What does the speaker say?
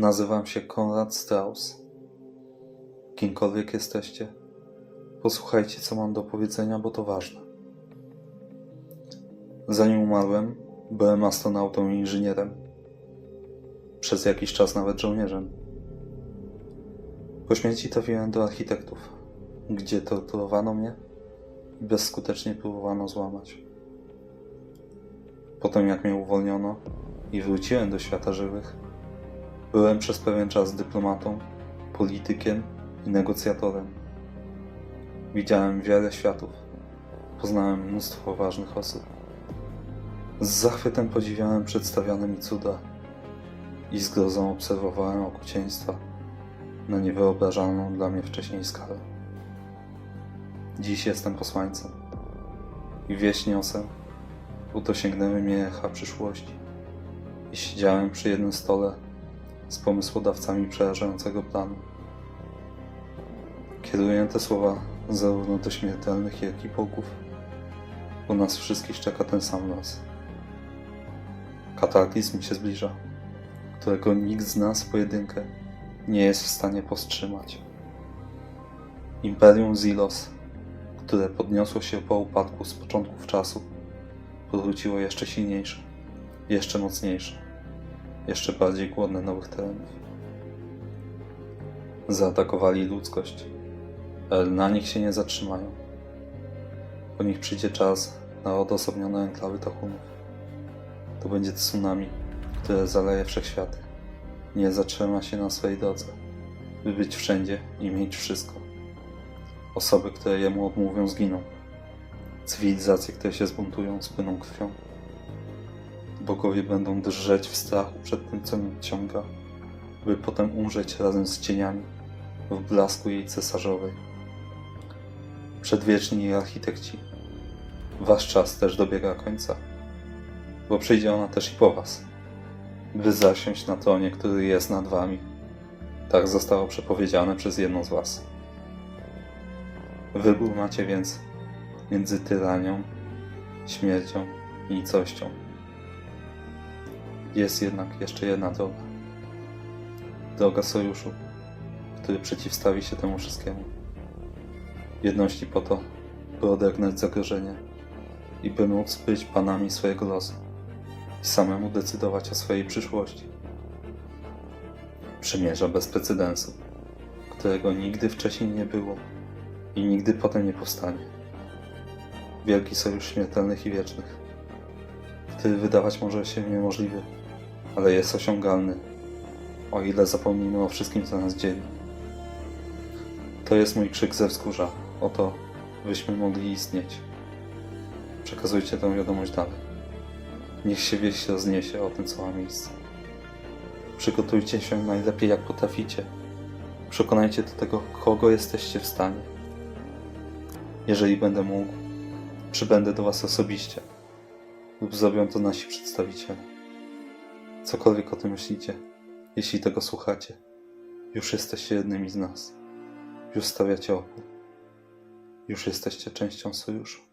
Nazywam się Konrad Strauss. Kimkolwiek jesteście, posłuchajcie, co mam do powiedzenia, bo to ważne. Zanim umarłem, byłem astronautą i inżynierem. Przez jakiś czas nawet żołnierzem. Po śmierci trafiłem do architektów, gdzie torturowano mnie i bezskutecznie próbowano złamać. Potem, jak mnie uwolniono i wróciłem do świata żywych, byłem przez pewien czas dyplomatą, politykiem i negocjatorem. Widziałem wiele światów, poznałem mnóstwo ważnych osób. Z zachwytem podziwiałem przedstawiane mi cuda i z grozą obserwowałem okrucieństwa na niewyobrażalną dla mnie wcześniej skalę. Dziś jestem posłańcem i wieść niosę, bo dosięgnęły mnie echa przyszłości i siedziałem przy jednym stole z pomysłodawcami przerażającego planu. Kieruję te słowa zarówno do śmiertelnych, jak i bogów, bo nas wszystkich czeka ten sam los. Kataklizm się zbliża, którego nikt z nas pojedynkę nie jest w stanie powstrzymać. Imperium Zilos, które podniosło się po upadku z początków czasu, powróciło jeszcze silniejsze, jeszcze mocniejsze, jeszcze bardziej głodne nowych terenów. Zaatakowali ludzkość, ale na nich się nie zatrzymają. Po nich przyjdzie czas na odosobnione enklawy Tahunów. To będzie tsunami, które zaleje wszechświaty. Nie zatrzyma się na swojej drodze, by być wszędzie i mieć wszystko. Osoby, które jemu odmówią, zginą. Cywilizacje, które się zbuntują, spłyną krwią. Bogowie będą drżeć w strachu przed tym, co nim ciąga, by potem umrzeć razem z cieniami w blasku jej cesarzowej. Przedwieczni architekci, wasz czas też dobiega końca, bo przyjdzie ona też i po was, by zasiąść na tronie, który jest nad wami. Tak zostało przepowiedziane przez jedną z was. Wybór macie więc między tyranią, śmiercią i nicością. Jest jednak jeszcze jedna droga. Droga sojuszu, który przeciwstawi się temu wszystkiemu. Jedności po to, by odegnać zagrożenie i by móc być panami swojego losu i samemu decydować o swojej przyszłości. Przymierza bez precedensu, którego nigdy wcześniej nie było i nigdy potem nie powstanie. Wielki sojusz śmiertelnych i wiecznych, który wydawać może się niemożliwy, ale jest osiągalny, o ile zapomnimy o wszystkim, co nas dzieli. To jest mój krzyk ze wzgórza, o to, byśmy mogli istnieć. Przekazujcie tę wiadomość dalej. Niech się wieść rozniesie o tym, co ma miejsce. Przygotujcie się najlepiej, jak potraficie. Przekonajcie do tego, kogo jesteście w stanie. Jeżeli będę mógł, przybędę do Was osobiście lub zrobią to nasi przedstawiciele. Cokolwiek o tym myślicie, jeśli tego słuchacie, już jesteście jednymi z nas. Już stawiacie opór. Już jesteście częścią sojuszu.